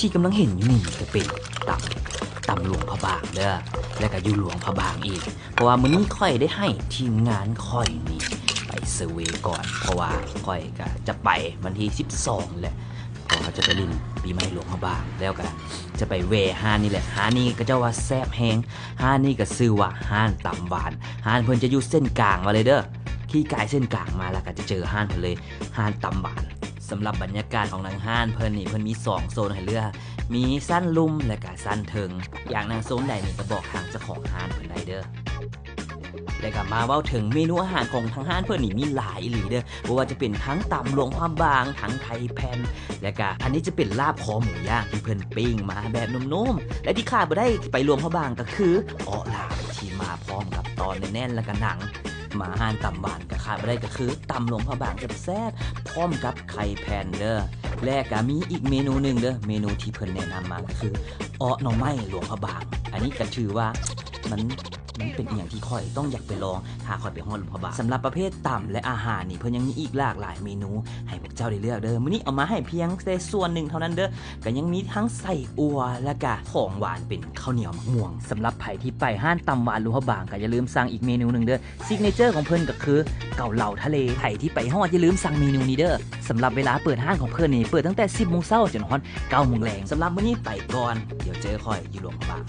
ที่กำลังเห็นอยู่นี่ก็เป็นตำตำหลวงพระบางเด้อและก็อยู่หลวงพระบางอีก เพราะว่ามื้อนี้ค่อยได้ให้ทีมงานค่อยนี่ไปเซอร์เวยก่อน เพราะว่าค่อยก็จะไปวันที่ 12 แหละเพราะว่าจะไปลินปีใหม่หลวงพระบางแล้วก็จะไปเวห้านนี่แหละห้านนี่ก็จะว่าแซบแฮงห้านนี่ก็ชื่อว่าห้านตำหวานห้านเพิ่นจะอยู่เส้นกลางมาเลยเด้อขี่กายเส้นกลางมาแล้วก็จะเจอห้านเพิ่นเลยห้านตำหวาน สำหรับบรรยากาศของนางห้านเพิ่นนี่เพิ่นมี 2 โซนให้เลือก มีสั้นลุ่มและก็สั้นเทิง อย่างนางโซนใดนี่ก็บอกทางเจ้าของห้านเพิ่นได้เด้อและก็มาเว้าถึงเมนูอาหารของทางห้านเพิ่นนี่มีหลายอีหลีเด้อบ่ว่าจะเป็นทั้งตำหลวงความบางทั้งไทยแผ่นและก็อันนี้จะเป็นลาบคอหมูย่างที่เพิ่นปิ้งมาแบบนุ่มๆและที่ขาดบ่ได้ไปรวมพระบางก็คืออ้อลาบที่มาพร้อมกับตอนแน่นๆแล้วก็หนัง มาอาหานตำบานก็ขาดไม่ได้ก็คือตำหลวงพระบางกับแซ่บพร้อมกับไข่แพนเด้อและก็มีอีกเมนูหนึ่งเด้อเมนูที่เพิ่นแนะนำมาก็คืออ้อหน่อไม้หลวงพระบาง อันนี้ก็ถือว่ามัน มันเป็นอย่างที่ค่อยต้องอยากไปลองถ้าค่อยไปฮอดหลวงพระบางสำหรับประเภทต่ำและอาหารนี่เพิ่นยังมีอีกหลากหลายเมนู ให้พวกเจ้าได้เลือกเด้อมื้อนี้เอามาให้เพียงแต่ส่วนหนึ่งเท่านั้นเด้อก็ยังมีทั้งไส้อัวและก็ของหวานเป็นข้าวเหนียวมะม่วงสำหรับไผ่ที่ไปห้านตำหวานหลวงพระบางก็อย่าลืมสั่งอีกเมนูหนึ่งเด้อซิกเนเจอร์ของเพิ่นก็คือเกาเหลาทะเลไผ่ที่ไปฮอดอย่าลืมสั่งเมนูนี้เด้อสำหรับเวลาเปิดห้างของเพิ่นนี่เปิดตั้งแต่ 10โมงเช้าจนฮอด9โมงแรงสำหรับมื้อนี้ไปก่อนเดี๋ยวเจอค่อยอยู่หลวงพระบาง